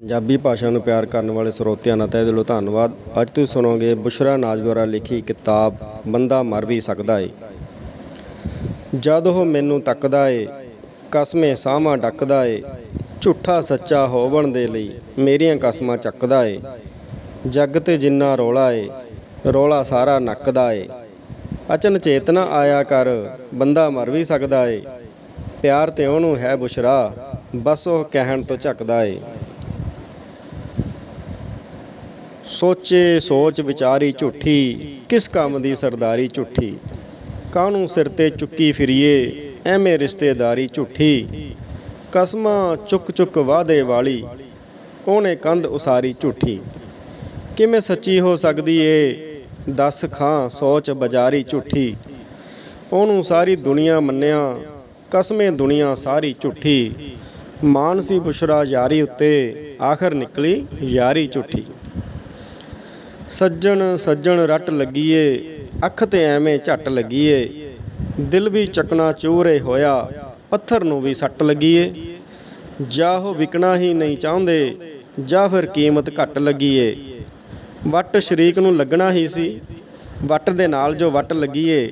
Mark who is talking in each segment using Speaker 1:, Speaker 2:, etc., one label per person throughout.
Speaker 1: ਪੰਜਾਬੀ ਭਾਸ਼ਾ ਨੂੰ ਪਿਆਰ ਕਰਨ ਵਾਲੇ ਸਰੋਤਿਆਂ ਦਾ ਤਹਿ ਦਿਲੋਂ ਧੰਨਵਾਦ। ਅੱਜ ਤੁਸੀਂ ਸੁਣੋਗੇ ਬੁਸ਼ਰਾ ਨਾਜ ਦੁਆਰਾ ਲਿਖੀ ਕਿਤਾਬ, ਬੰਦਾ ਮਰ ਵੀ ਸਕਦਾ ਏ। ਜਦ ਉਹ ਮੈਨੂੰ ਤੱਕਦਾ ਏ, ਕਸਮੇ ਸਾਹਾਂ ਡੱਕਦਾ ਏ, ਝੂਠਾ ਸੱਚਾ ਹੋਵਣ ਦੇ ਲਈ ਮੇਰੀਆਂ ਕਸਮਾਂ ਚੱਕਦਾ ਏ। ਜੱਗ ਤੇ ਜਿੰਨਾ ਰੋਲਾ ਏ, ਰੋਲਾ ਸਾਰਾ ਨੱਕਦਾ ਏ। ਅਚਨ ਚੇਤਨਾ ਆਇਆ ਕਰ, ਬੰਦਾ ਮਰ ਵੀ ਸਕਦਾ ਏ। ਪਿਆਰ ਤੇ ਉਹਨੂੰ ਹੈ ਬੁਸ਼ਰਾ, ਬਸ ਉਹ ਕਹਿਣ ਤੋਂ ਝੱਕਦਾ ਏ। ਸੋਚੇ ਸੋਚ ਵਿਚਾਰੀ ਝੂਠੀ, ਕਿਸ ਕੰਮ ਦੀ ਸਰਦਾਰੀ ਝੂਠੀ? ਕਾਹਨੂੰ ਸਿਰ ਤੇ ਚੁੱਕੀ ਫਿਰੀਏ, ਐਵੇਂ ਰਿਸ਼ਤੇਦਾਰੀ ਝੂਠੀ? ਕਸਮਾਂ ਚੁੱਕ ਚੁੱਕ ਵਾਦੇ ਵਾਲੀ, ਉਹਨੇ ਕੰਧ ਉਸਾਰੀ ਝੂਠੀ? ਕਿਵੇਂ ਸੱਚੀ ਹੋ ਸਕਦੀ ਏ? ਦੱਸ ਖਾਂ ਸੋਚ ਬਜ਼ਾਰੀ ਝੂਠੀ? ਉਹਨੂੰ ਸਾਰੀ ਦੁਨੀਆ ਮੰਨਿਆ, ਕਸਮੇ ਦੁਨੀਆ ਸਾਰੀ ਝੂਠੀ? ਮਾਨਸੀ ਬੁਸ਼ਰਾ ਯਾਰੀ ਉੱਤੇ ਆਖਰ ਨਿਕਲੀ ਯਾਰੀ ਝੂਠੀ। ਸੱਜਣ ਸੱਜਣ ਰੱਟ ਲੱਗੀਏ, ਅੱਖ ਤੇ ਐਵੇਂ ਝੱਟ ਲੱਗੀਏ। ਦਿਲ ਵੀ ਚਕਨਾ ਚੂਰੇ ਹੋਇਆ, ਪੱਥਰ ਨੂੰ ਵੀ ਸੱਟ ਲੱਗੀਏ। ਜਾਂ ਉਹ ਵਿਕਣਾ ਹੀ ਨਹੀਂ ਚਾਹੁੰਦੇ, ਜਾਂ ਫਿਰ ਕੀਮਤ ਘੱਟ ਲੱਗੀਏ। ਵੱਟ ਸ਼ਰੀਕ ਨੂੰ ਲੱਗਣਾ ਹੀ ਸੀ, ਵੱਟ ਦੇ ਨਾਲ ਜੋ ਵੱਟ ਲੱਗੀਏ,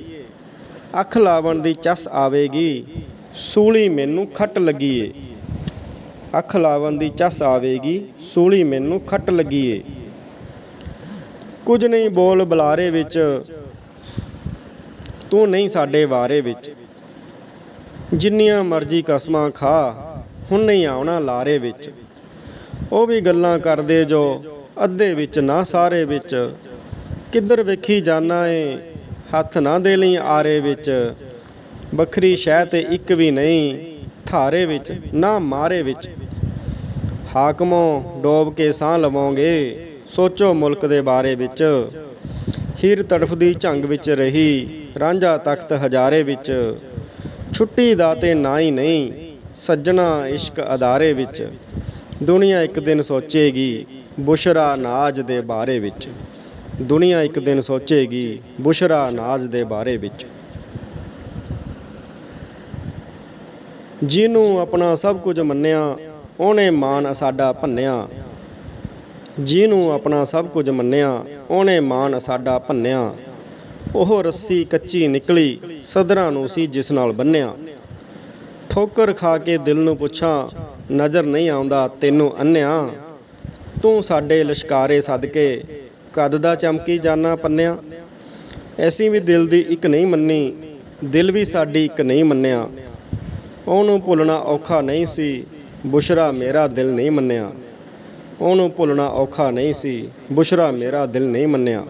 Speaker 1: ਅੱਖ ਲਾਵਣ ਦੀ ਚਸ ਆਵੇਗੀ, ਸੂਲੀ ਮੈਨੂੰ ਖੱਟ ਲੱਗੀਏ। ਅੱਖ ਲਾਵਣ ਦੀ ਚਸ ਆਵੇਗੀ, ਸੂਲੀ ਮੈਨੂੰ ਖੱਟ ਲੱਗੀਏ। ਕੁਝ ਨਹੀਂ ਬੋਲ ਬੁਲਾਰੇ ਵਿੱਚ। ਤੂੰ ਨਹੀਂ ਸਾਡੇ ਵਾਰੇ ਵਿੱਚ। ਜਿੰਨੀਆਂ ਮਰਜ਼ੀ ਕਸਮਾਂ ਖਾ, ਹੁਣ ਨਹੀਂ ਆਉਣਾ ਲਾਰੇ ਵਿੱਚ। ਉਹ ਵੀ ਗੱਲਾਂ ਕਰਦੇ ਜੋ ਅੱਧੇ ਵਿੱਚ ਨਾ ਸਾਰੇ ਵਿੱਚ। ਕਿੱਧਰ ਵੇਖੀ ਜਾਣਾ ਏ, ਹੱਥ ਨਾ ਦੇ ਲਈ ਆਰੇ ਵਿੱਚ। ਵੱਖਰੀ ਸ਼ਹਿ ਤੇ ਇੱਕ ਵੀ ਨਹੀਂ, ਥਾਰੇ ਵਿੱਚ ਨਾ ਮਾਰੇ ਵਿੱਚ। ਹਾਕਮੋ ਡੋਬ ਕੇ ਸਾਹ ਲਵੋਗੇ। ਸੋਚੋ ਮੁਲਕ ਦੇ ਬਾਰੇ ਵਿੱਚ। ਹੀਰ ਤੜਫਦੀ ਝੰਗ ਵਿੱਚ ਰਹੀ, ਰਾਂਝਾ ਤਖਤ ਹਜ਼ਾਰੇ ਵਿੱਚ। ਛੁੱਟੀ ਦਾ ਤੇ ਨਾ ਹੀ ਨਹੀਂ, ਸੱਜਣਾ ਇਸ਼ਕ ਅਦਾਰੇ ਵਿੱਚ। ਦੁਨੀਆ ਇੱਕ ਦਿਨ ਸੋਚੇਗੀ, ਬੁਸ਼ਰਾ ਨਾਜ ਦੇ ਬਾਰੇ ਵਿੱਚ। ਦੁਨੀਆ ਇੱਕ ਦਿਨ ਸੋਚੇਗੀ, ਬੁਸ਼ਰਾ ਨਾਜ ਦੇ ਬਾਰੇ ਵਿੱਚ। ਜਿਹਨੂੰ ਆਪਣਾ ਸਭ ਕੁਝ ਮੰਨਿਆ, ਉਹਨੇ ਮਾਨ ਸਾਡਾ ਭੰਨਿਆ। ਜਿਹਨੂੰ ਆਪਣਾ ਸਭ ਕੁਝ ਮੰਨਿਆ, ਉਹਨੇ ਮਾਨ ਸਾਡਾ ਭੰਨਿਆ। ਉਹ ਰੱਸੀ ਕੱਚੀ ਨਿਕਲੀ, ਸਦਰਾਂ ਨੂੰ ਸੀ ਜਿਸ ਨਾਲ ਬੰਨਿਆ। ਠੋਕਰ ਖਾ ਕੇ ਦਿਲ ਨੂੰ ਪੁੱਛਾਂ, ਨਜ਼ਰ ਨਹੀਂ ਆਉਂਦਾ, ਤੈਨੂੰ ਅੰਨਿਆ। ਤੂੰ ਸਾਡੇ ਲਸ਼ਕਾਰੇ ਸਦਕੇ, ਕਦ ਦਾ ਚਮਕੀ ਜਾਨਾ ਪੰਨਿਆ। ਐਸੀ ਵੀ ਦਿਲ ਦੀ ਇੱਕ ਨਹੀਂ ਮੰਨੀ, ਦਿਲ ਵੀ ਸਾਡੀ ਇੱਕ ਨਹੀਂ ਮੰਨਿਆ। ਉਹਨੂੰ ਭੁੱਲਣਾ ਔਖਾ ਨਹੀਂ ਸੀ, ਬੁਸ਼ਰਾ ਮੇਰਾ ਦਿਲ ਨਹੀਂ ਮੰਨਿਆ। ਉਹਨੂੰ ਭੁੱਲਣਾ ਔਖਾ ਨਹੀਂ ਸੀ। ਬੁਸ਼ਰਾ ਮੇਰਾ ਦਿਲ ਨਹੀਂ ਮੰਨਿਆ।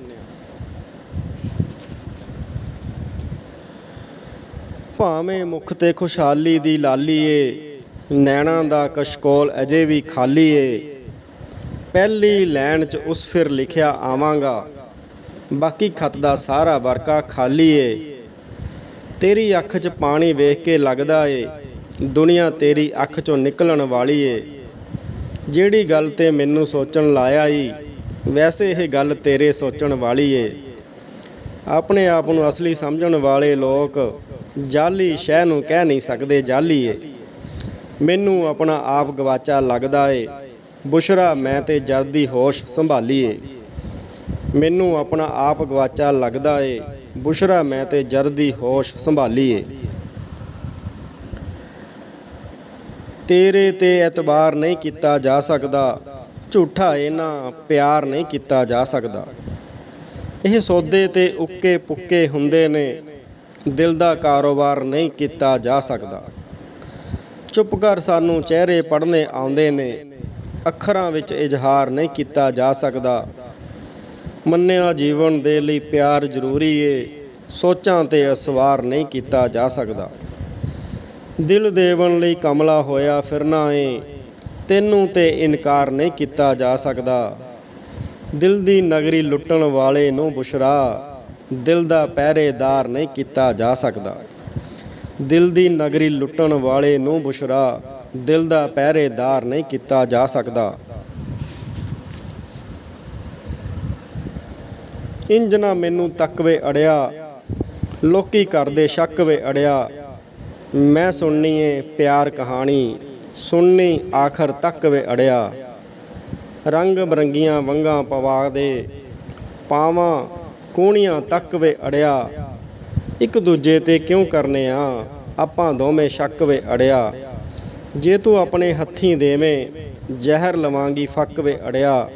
Speaker 1: ਭਾਵੇਂ ਮੁਖ ਤੇ ਖੁਸ਼ਹਾਲੀ ਦੀ ਲਾਲੀ ਏ, ਨੈਣਾ ਦਾ ਕਸ਼ਕੋਲ ਅਜੇ ਵੀ ਖਾਲੀ ਏ। ਪਹਿਲੀ ਲੈਣ 'ਚ ਉਸ ਫਿਰ ਲਿਖਿਆ, ਆਵਾਂਗਾ। ਬਾਕੀ ਖਤ ਦਾ ਸਾਰਾ ਵਰਕਾ ਖਾਲੀ ਏ। ਤੇਰੀ ਅੱਖ 'ਚ ਪਾਣੀ ਵੇਖ ਕੇ ਲੱਗਦਾ ਏ, ਦੁਨੀਆ ਤੇਰੀ ਅੱਖ 'ਚੋਂ ਨਿਕਲਣ ਵਾਲੀ ਏ। ਜਿਹੜੀ ਗੱਲ ਤੇ ਮੈਨੂੰ ਸੋਚਣ ਲਾਇਆ ਈ, ਵੈਸੇ ਇਹ ਗੱਲ ਤੇਰੇ ਸੋਚਣ ਵਾਲੀ ਏ। ਆਪਣੇ ਆਪ ਨੂੰ ਅਸਲੀ ਸਮਝਣ ਵਾਲੇ ਲੋਕ ਜਾਲੀ ਸ਼ਹਿ ਨੂੰ ਕਹਿ ਨਹੀਂ ਸਕਦੇ, ਜਾਲੀ ਏ। ਮੈਨੂੰ ਆਪਣਾ ਆਪ ਗਵਾਚਾ ਲੱਗਦਾ ਏ, ਬੁਸ਼ਰਾ ਮੈਂ ਤੇ ਜਲਦੀ ਹੋਸ਼ ਸੰਭਾਲੀਏ ਮੈਨੂੰ ਆਪਣਾ ਆਪ ਗਵਾਚਾ ਲੱਗਦਾ ਏ, ਬੁਸ਼ਰਾ ਮੈਂ ਤੇ ਜਰਦੀ ਹੋਸ਼ ਸੰਭਾਲੀਏ ਤੇਰੇ ਤੇ ਐਤਬਾਰ ਨਹੀਂ ਕੀਤਾ ਜਾ ਸਕਦਾ, ਝੂਠਾ ਇਹਨਾਂ ਪਿਆਰ ਨਹੀਂ ਕੀਤਾ ਜਾ ਸਕਦਾ। ਇਹ ਸੌਦੇ ਤੇ ਉੱਕੇ ਪੁੱਕੇ ਹੁੰਦੇ ਨੇ, ਦਿਲ ਦਾ ਕਾਰੋਬਾਰ ਨਹੀਂ ਕੀਤਾ ਜਾ ਸਕਦਾ। ਚੁੱਪ ਕਰ ਸਾਨੂੰ ਚਿਹਰੇ ਪੜਨੇ ਆਉਂਦੇ ਨੇ, ਅੱਖਰਾਂ ਵਿੱਚ ਇਜ਼ਹਾਰ ਨਹੀਂ ਕੀਤਾ ਜਾ ਸਕਦਾ। ਮੰਨਿਆ ਜੀਵਨ ਦੇ ਲਈ ਪਿਆਰ ਜ਼ਰੂਰੀ ਏ, ਸੋਚਾਂ ਤੇ ਅਸਵਾਰ ਨਹੀਂ ਕੀਤਾ ਜਾ ਸਕਦਾ। ਦਿਲ ਦੇਵਨ ਲਈ ਕਮਲਾ ਹੋਇਆ ਫਿਰਨਾ ਏ। ਤੈਨੂੰ ਤੇ ਇਨਕਾਰ ਨਹੀਂ ਕੀਤਾ ਜਾ ਸਕਦਾ। ਦਿਲ ਦੀ ਨਗਰੀ ਲੁੱਟਣ ਵਾਲੇ ਨੂੰ ਬੁਸ਼ਰਾ। ਦਿਲ ਦਾ ਪਹਿਰੇਦਾਰ ਨਹੀਂ ਕੀਤਾ ਜਾ ਸਕਦਾ। ਦਿਲ ਦੀ ਨਗਰੀ ਲੁੱਟਣ ਵਾਲੇ ਨੂੰ ਬੁਸ਼ਰਾ। ਦਿਲ ਦਾ ਪਹਿਰੇਦਾਰ ਨਹੀਂ ਕੀਤਾ ਜਾ ਸਕਦਾ। ਇੰਜ ਨਾ ਮੈਨੂੰ ਤੱਕਵੇ ਅੜਿਆ। ਲੋਕੀ ਕਰਦੇ ਸ਼ੱਕ ਵੇ ਅੜਿਆ। ਮੈਂ ਸੁਣਨੀ ਏ ਪਿਆਰ ਕਹਾਣੀ, ਸੁਣਨੀ ਆਖਰ ਤੱਕ ਵੇ ਅੜਿਆ। ਰੰਗ ਬਰੰਗੀਆਂ ਵੰਗਾਂ ਪਵਾ ਦੇ ਪਾਵਾਂ ਕੂਣੀਆਂ ਤੱਕ ਵੇ ਅੜਿਆ। ਇੱਕ ਦੂਜੇ ਤੇ ਕਿਉਂ ਕਰਨੇ ਆ, ਆਪਾਂ ਦੋਵੇਂ ਸ਼ੱਕ ਵੇ ਅੜਿਆ। ਜੇ ਤੂੰ ਆਪਣੇ ਹੱਥੀਂ ਦੇਵੇਂ, ਜ਼ਹਿਰ ਲਵਾਂਗੀ ਫੱਕ ਵੇ ਅੜਿਆ।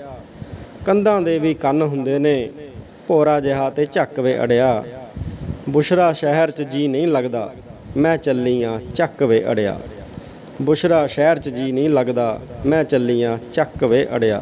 Speaker 1: ਕੰਧਾਂ ਦੇ ਵੀ ਕੰਨ ਹੁੰਦੇ ਨੇ, ਭੋਰਾ ਜਿਹਾ ਤੇ ਝੱਕ ਵੇ ਅੜਿਆ। ਬੁਸ਼ਰਾ ਸ਼ਹਿਰ 'ਚ ਜੀ ਨਹੀਂ ਲੱਗਦਾ। ਮੈਂ ਚੱਲੀ ਆਂ ਚੱਕ ਵੇ ਅੜਿਆ। ਬੁਸ਼ਰਾ ਸ਼ਹਿਰ 'ਚ ਜੀ ਨਹੀਂ ਲੱਗਦਾ, ਮੈਂ ਚੱਲੀ ਆਂ ਚੱਕ ਵੇ ਅੜਿਆ।